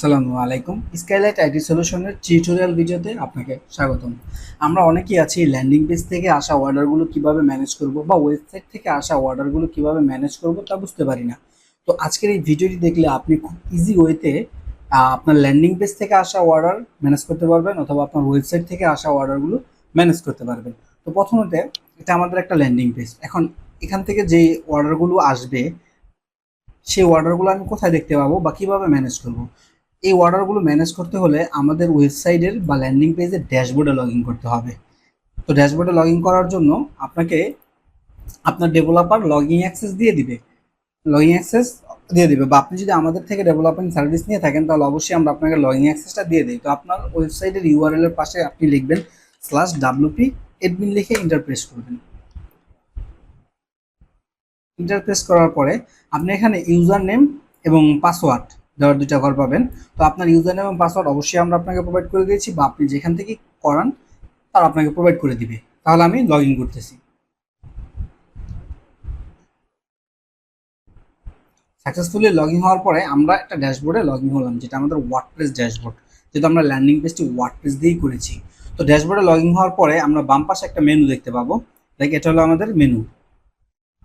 আসসালামু আলাইকুম। Skylight IT সলিউশনের tutorial ভিডিওতে আপনাকে স্বাগতম। আমরা অনেকেই আছি ল্যান্ডিং পেজ থেকে আসা অর্ডারগুলো কীভাবে ম্যানেজ করব বা ওয়েবসাইট থেকে আসা অর্ডারগুলো কীভাবে ম্যানেজ করব তা বুঝতে পারি না। তো আজকের এই ভিডিওটি দেখলে আপনি খুব ইজি ওয়েতে আপনার ল্যান্ডিং পেজ থেকে আসা অর্ডার ম্যানেজ করতে পারবেন অথবা আপনার ওয়েবসাইট থেকে আসা অর্ডারগুলো ম্যানেজ করতে পারবেন। তো প্রথমত, এটা আমাদের একটা ল্যান্ডিং পেজ এখন এখান থেকে যে অর্ডারগুলো আসবে, সেই অর্ডারগুলো আমি কোথায় দেখতে পাবো বা কীভাবে ম্যানেজ করব? এই অর্ডারগুলো ম্যানেজ করতে হলে আমাদের ওয়েবসাইটের বা ল্যান্ডিং পেজের ড্যাশবোর্ডে লগ করতে হবে। তো ড্যাশবোর্ডে লগ করার জন্য আপনাকে আপনার ডেভেলপার লগ অ্যাক্সেস দিয়ে দিবে। লগ অ্যাক্সেস দিয়ে দিবে বা আপনি যদি আমাদের থেকে ডেভেলপিং সার্ভিস নিয়ে থাকেন তাহলে অবশ্যই আমরা আপনাকে লগ অ্যাক্সেসটা দিয়ে দিই। তো আপনার ওয়েবসাইটের ইউআরএল এর পাশে আপনি লিখবেন স্ল্যাশ ডাব্লুপি এডমিন লিখে ইন্টারপ্রেস করবেন। ইন্টারপ্রেস করার পরে আপনি এখানে ইউজার নেম এবং পাসওয়ার্ড দেওয়ার দুইটা ঘর পাবেন। তো আপনার ইউজার নেম এবং পাসওয়ার্ড অবশ্যই আমরা আপনাকে প্রোভাইড করে দিয়েছি বা আপনি যেখান থেকে করান, তারা আপনাকে প্রোভাইড করে দিবে। তাহলে আমি লগ ইন করতেছি। সাকসেসফুলি লগ ইন হওয়ার পরে আমরা একটা ড্যাশবোর্ডে লগ ইন হলাম, যেটা আমাদের ওয়ার্ডপ্রেস ড্যাশবোর্ড যেহেতু আমরা ল্যান্ডিং পেজটি ওয়ার্ডপ্রেস দিয়েই করেছি। তো ড্যাশবোর্ডে লগ ইন হওয়ার পরে আমরা বাম পাশে একটা মেনু দেখতে পাবো। লাইক এটা হলো আমাদের মেনু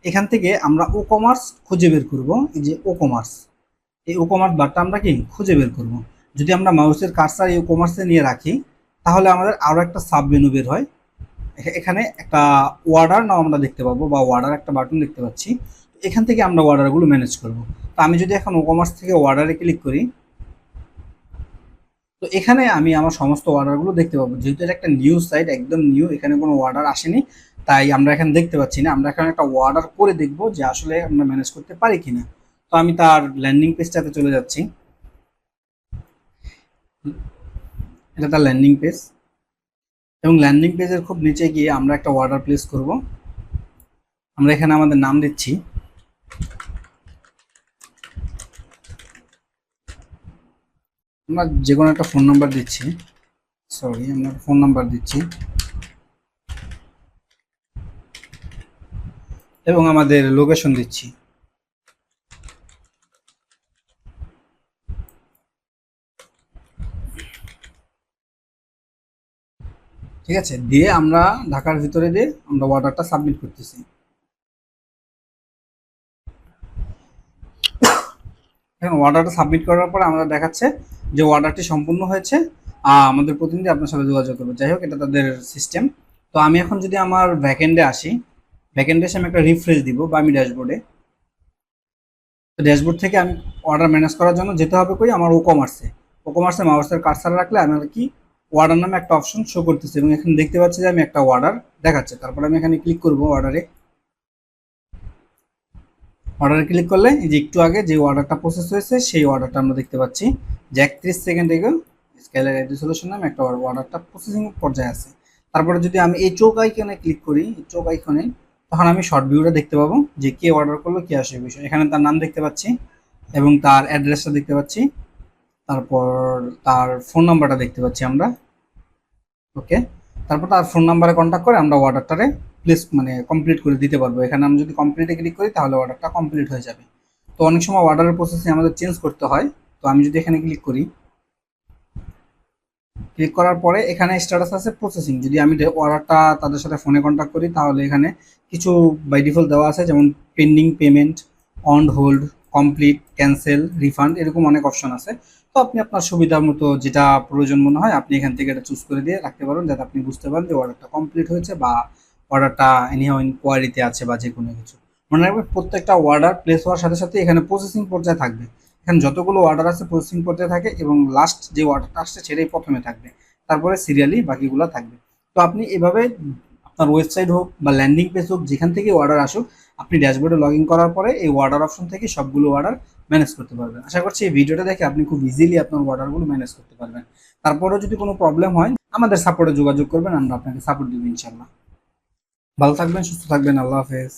এখান থেকে আমরা ও কমার্স খুঁজে বের করব। এই যে ও কমার্স এই ও কমার্স বারটা আমরা কি খুঁজে বের করব? যদি আমরা মাউসের কার্সার এই ও কমার্সে নিয়ে রাখি, তাহলে আমাদের আরও একটা সাব মেনু বের হয়। এখা- এখানে একটা ওয়ার্ডার নাও আমরা দেখতে পাবো, বা ওয়ার্ডার একটা বাটন দেখতে পাচ্ছি। এখান থেকে আমরা অর্ডারগুলো ম্যানেজ করব। তো আমি যদি এখন ও কমার্স থেকে অর্ডারে ক্লিক করি, তো এখানে আমি আমার সমস্ত অর্ডারগুলো দেখতে পাবো। যেহেতু এটা একটা নিউ সাইট একদম নিউ এখানে কোনো অর্ডার আসেনি, তাই আমরা এখানে দেখতে পাচ্ছি না। আমরা এখানে একটা অর্ডার করে দেখব যে আসলে আমরা ম্যানেজ করতে পারি কিনা। তো আমি তার ল্যান্ডিং পেজটাতে চলে যাচ্ছি। এটা তার ল্যান্ডিং পেজ এবং ল্যান্ডিং পেজের খুব নিচে গিয়ে আমরা একটা অর্ডার প্লেস করব। আমরা এখানে আমাদের নাম দিচ্ছি। আমরা যে কোনো একটা ফোন নাম্বার দিচ্ছি। সরি আমরা ফোন নাম্বার দিচ্ছি। এবং আমাদের লোকেশন দিচ্ছি। ঠিক আছে? দিয়ে আমরা ঢাকার ভিতরে দিয়ে আমরা অর্ডারটা সাবমিট করতেছি। এখন অর্ডারটা সাবমিট করার পরে আমরা দেখাচ্ছে যে অর্ডারটি সম্পূর্ণ হয়েছে। আমাদের প্রতিনিধি আপনার সাথে যোগাযোগ করবে। যাই হোক, এটা তাদের সিস্টেম তো আমি এখন যদি আমার ব্যাকএন্ডে আসি ব্যাকএন্ডে এসে আমি একটা রিফ্রেশ দিব বা আমি ড্যাশবোর্ডে তো ড্যাশবোর্ড থেকে আমি অর্ডার ম্যানেজ করার জন্য যেতে হবে কই? আমার ও কমার্সে ও কমার্সে মাউসের কার্সার রাখলে আমার কি অর্ডার নামে একটা অপশন শো করতেছে এবং এখানে দেখতে পাচ্ছি যে আমি একটা অর্ডার দেখাচ্ছে। তারপর আমি এখানে ক্লিক করব অর্ডারে অর্ডারে ক্লিক করলে এই যে একটু আগে যে অর্ডারটা প্রসেস হয়েছে, সেই অর্ডারটা আমরা দেখতে পাচ্ছি যে একত্রিশ সেকেন্ড থেকে স্কেলার সলিউশন নামে একটা অর্ডারটা প্রসেসিং পর্যায়ে আছে। তারপরে যদি আমি এই চোখ আইকনে ক্লিক করি চোখ আইকনে তখন আমি শর্ট ভিউটা দেখতে পাবো যে কে অর্ডার করল, কি আসে বিষয়। এখানে তার নাম দেখতে পাচ্ছি এবং তার অ্যাড্রেসটা দেখতে পাচ্ছি। তারপর তার ফোন নাম্বারটা দেখতে পাচ্ছি আমরা। ওকে তারপর তার ফোন নাম্বারে কন্ট্যাক্ট করে আমরা অর্ডারটারে প্লেস মানে কমপ্লিট করে দিতে পারব। এখানে আমি যদি কমপ্লিটে ক্লিক করি, তাহলে অর্ডারটা কমপ্লিট হয়ে যাবে। তো অনেক সময় অর্ডারের প্রসেসিং আমাদের চেঞ্জ করতে হয়। তো আমি যদি এখানে ক্লিক করি ক্লিক করার পরে এখানে স্ট্যাটাস আছে প্রসেসিং যদি আমি অর্ডারটা তাদের সাথে ফোনে কন্ট্যাক্ট করি, তাহলে এখানে কিছু বাই ডিফল্ট দেওয়া আছে, যেমন pending payment on hold complete cancel refund এরকম অনেক অপশন আছে। তো আপনি আপনার সুবিধার মতো যেটা প্রয়োজন মনে হয়, আপনি এখান থেকে এটা চুজ করে দিয়ে রাখতে পারেন যাতে আপনি বুঝতে পারেন যে অর্ডারটা কমপ্লিট হয়েছে বা অর্ডারটা এনিহাও ইনকোয়ারিতে আছে বা যে কোনো কিছু। মনে রাখবেন প্রত্যেকটা অর্ডার প্লেস হওয়ার সাথে সাথে এখানে প্রসেসিং পর্যায়ে থাকবে। এখানে যতগুলো অর্ডার আছে প্রসেসিং পর্যায়ে থাকে এবং লাস্ট যে অর্ডারটা আসছে সেটাই প্রথমে থাকবে। তারপরে সিরিয়ালি বাকিগুলো থাকবে। তো আপনি এভাবে আপনার ওয়েবসাইট হোক বা ল্যান্ডিং পেজ হোক, যেখান থেকে অর্ডার আসুক, আপনি ড্যাশবোর্ডে লগ করার পরে এই অর্ডার অপশন থেকে সবগুলো অর্ডার ম্যানেজ করতে পারবেন। আশা করছি এই ভিডিওটা দেখে আপনি খুব ইজিলি আপনার অর্ডারগুলো ম্যানেজ করতে পারবেন। তারপরেও যদি কোনো প্রবলেম হয়, আমাদের সাপোর্টে যোগাযোগ করবেন, আমরা আপনাকে সাপোর্ট দেবো ইনশাল্লাহ ভালো থাকবেন, সুস্থ থাকবেন, আল্লাহ হাফেজ।